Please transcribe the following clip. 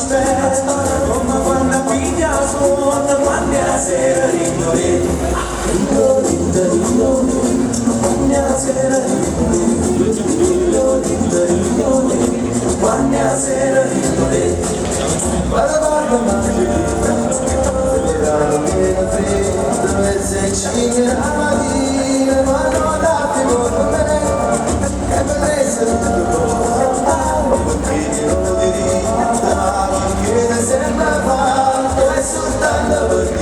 spell Come quando piglia sotto quando la sera rignore Rignore, rignore, quando la sera rignore Rignore, rignore, quando la sera rignore Vada, vada, vada